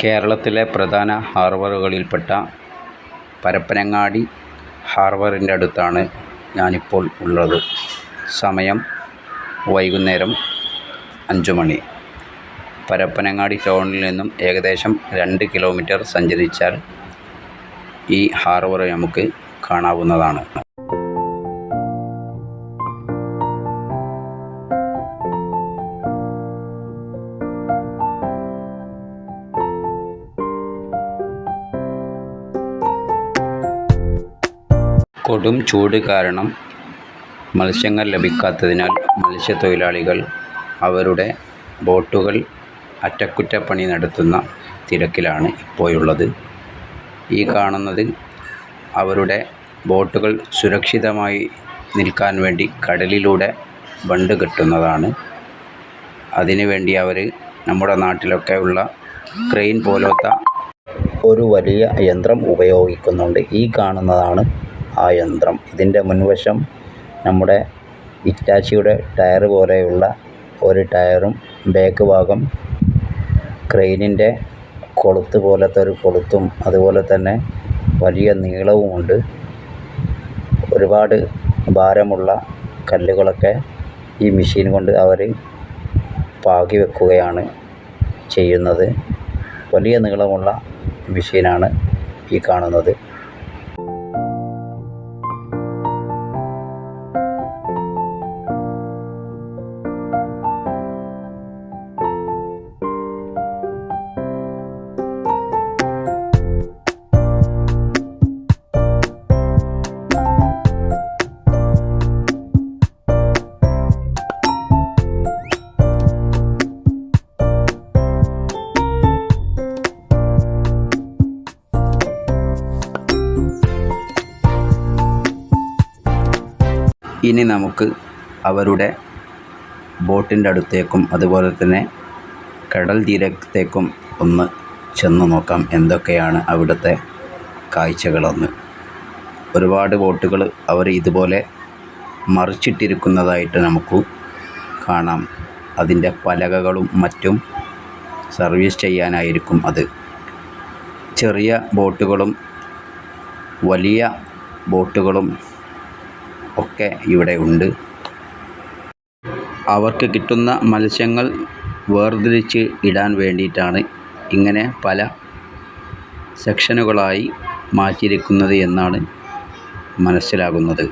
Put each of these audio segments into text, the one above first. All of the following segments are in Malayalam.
കേരളത്തിലെ പ്രധാന ഹാർബറുകളിൽപ്പെട്ട പരപ്പനങ്ങാടി ഹാർബറിന്റെ അടുത്താണ് ഞാനിപ്പോൾ ഉള്ളത്. സമയം വൈകുന്നേരം അഞ്ച് മണി. പരപ്പനങ്ങാടി ടൗണിൽ നിന്നും ഏകദേശം രണ്ട് കിലോമീറ്റർ സഞ്ചരിച്ചാൽ ഈ ഹാർബർ നമുക്ക് കാണാവുന്നതാണ്. കൊടും ചൂട് കാരണം മത്സ്യങ്ങൾ ലഭിക്കാത്തതിനാൽ മത്സ്യത്തൊഴിലാളികൾ അവരുടെ ബോട്ടുകൾ അറ്റകുറ്റപ്പണി നടത്തുന്ന തിരക്കിലാണ് ഇപ്പോഴുള്ളത്. ഈ കാണുന്നത് അവരുടെ ബോട്ടുകൾ സുരക്ഷിതമായി നിൽക്കാൻ വേണ്ടി കടലിലൂടെ ബണ്ട് കെട്ടുന്നതാണ്. അതിനു വേണ്ടി അവർ നമ്മുടെ നാട്ടിലൊക്കെ ഉള്ള ക്രെയിൻ പോലത്തെ ഒരു വലിയ യന്ത്രം ഉപയോഗിക്കുന്നുണ്ട്. ഈ കാണുന്നതാണ് ആ യന്ത്രം. ഇതിന്റെ മുൻവശം നമ്മുടെ ഇറ്റാച്ചിയുടെ ടയർ പോലെയുള്ള ഒരു ടയറും ബാക്ക് ഭാഗം ക്രെയിനിന്റെ കൊളുത്ത് പോലത്തെ ഒരു കൊളുത്തും അതുപോലെ തന്നെ വലിയ നീളവുമുണ്ട്. ഒരുപാട് ഭാരമുള്ള കല്ലുകളൊക്കെ ഈ മെഷീൻ കൊണ്ട് അവർ പാകി വെക്കുകയാണ് ചെയ്യുന്നത്. വലിയ നീളമുള്ള മെഷീനാണ് ഈ കാണുന്നത്. ഇനി നമുക്ക് അവരുടെ ബോട്ടിന്റെ അടുത്തേക്കും അതുപോലെ തന്നെ കടൽ തീരത്തേക്കും ഒന്ന് ചെന്ന് നോക്കാം എന്തൊക്കെയാണ് അവിടുത്തെ കാഴ്ചകളെന്ന്. ഒരുപാട് ബോട്ടുകൾ അവർ ഇതുപോലെ മറിച്ചിട്ടിരിക്കുന്നതായിട്ട് നമുക്ക് കാണാം. അതിന്റെ പലകകളും മറ്റും സർവീസ് ചെയ്യാനായിരിക്കും അത്. ചെറിയ ബോട്ടുകളും വലിയ ബോട്ടുകളും ഒക്കെ ഇവിടെ ഉണ്ട്. അവർക്ക് കിട്ടുന്ന മത്സ്യങ്ങൾ വേർതിരിച്ച് ഇടാൻ വേണ്ടിയിട്ടാണ് ഇങ്ങനെ പല സെക്ഷനുകളായി മാറ്റിയിരിക്കുന്നത് എന്നാണ് മനസ്സിലാകുന്നത്.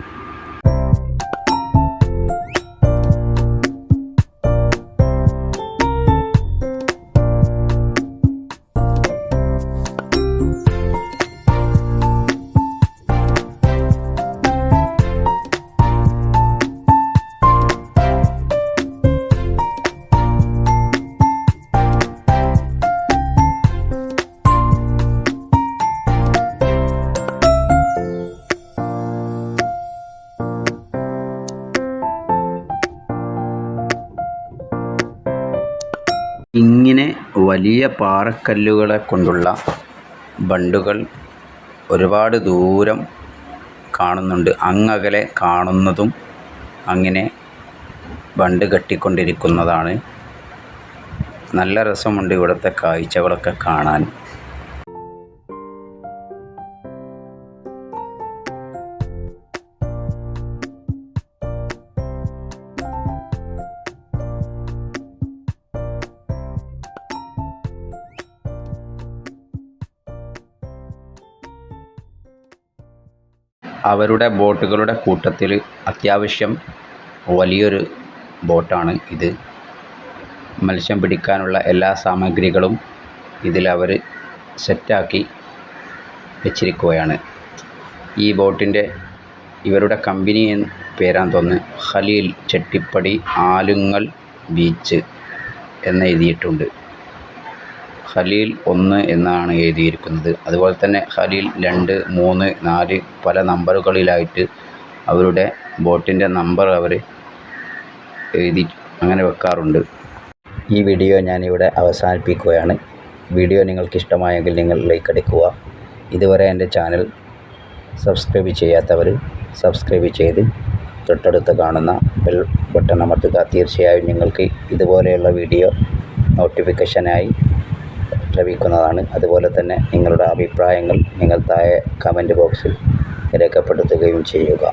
ഇങ്ങനെ വലിയ പാറക്കല്ലുകളെ കൊണ്ടുള്ള ബണ്ടുകൾ ഒരുപാട് ദൂരം കാണുന്നുണ്ട്. അങ്ങകലെ കാണുന്നതും അങ്ങനെ ബണ്ട് കെട്ടിക്കൊണ്ടിരിക്കുന്നതാണ്. നല്ല രസമുണ്ട് ഇവിടുത്തെ കാഴ്ചകളൊക്കെ കാണാൻ. അവരുടെ ബോട്ടുകളുടെ കൂട്ടത്തിൽ അത്യാവശ്യം വലിയൊരു ബോട്ടാണ് ഇത്. മത്സ്യം പിടിക്കാനുള്ള എല്ലാ സാമഗ്രികളും ഇതിൽ ഇതിലവർ സെറ്റാക്കി വെച്ചിരിക്കുകയാണ്. ഈ ബോട്ടിന്റെ ഇവരുടെ കമ്പനി പേരാൻ തോന്നുന്നു ഖലീൽ ചെട്ടിപ്പടി ആലുങ്ങൽ ബീച്ച് എന്ന് എഴുതിയിട്ടുണ്ട്. ഖലീൽ ഒന്ന് എന്നാണ് എഴുതിയിരിക്കുന്നത്. അതുപോലെ തന്നെ ഖലീൽ രണ്ട് മൂന്ന് നാല് പല നമ്പറുകളിലായിട്ട് അവരുടെ ബോട്ടിന്റെ നമ്പർ അവർ എഴുതി അങ്ങനെ വെക്കാറുണ്ട്. ഈ വീഡിയോ ഞാനിവിടെ അവസാനിപ്പിക്കുകയാണ്. വീഡിയോ നിങ്ങൾക്ക് ഇഷ്ടമായെങ്കിൽ നിങ്ങൾ ലൈക്ക് അടിക്കുക. ഇതുവരെ എന്റെ ചാനൽ സബ്സ്ക്രൈബ് ചെയ്യാത്തവർ സബ്സ്ക്രൈബ് ചെയ്ത് തൊട്ടടുത്ത് കാണുന്ന ബെൽ ബട്ടൺ അമർത്തുക. തീർച്ചയായും നിങ്ങൾക്ക് ഇതുപോലെയുള്ള വീഡിയോ നോട്ടിഫിക്കേഷനായി ലഭിക്കുന്നതാണ് അതുപോലെ തന്നെ നിങ്ങളുടെ അഭിപ്രായങ്ങൾ നിങ്ങൾ താഴെ കമന്റ് ബോക്സിൽ രേഖപ്പെടുത്തുകയും ചെയ്യുക.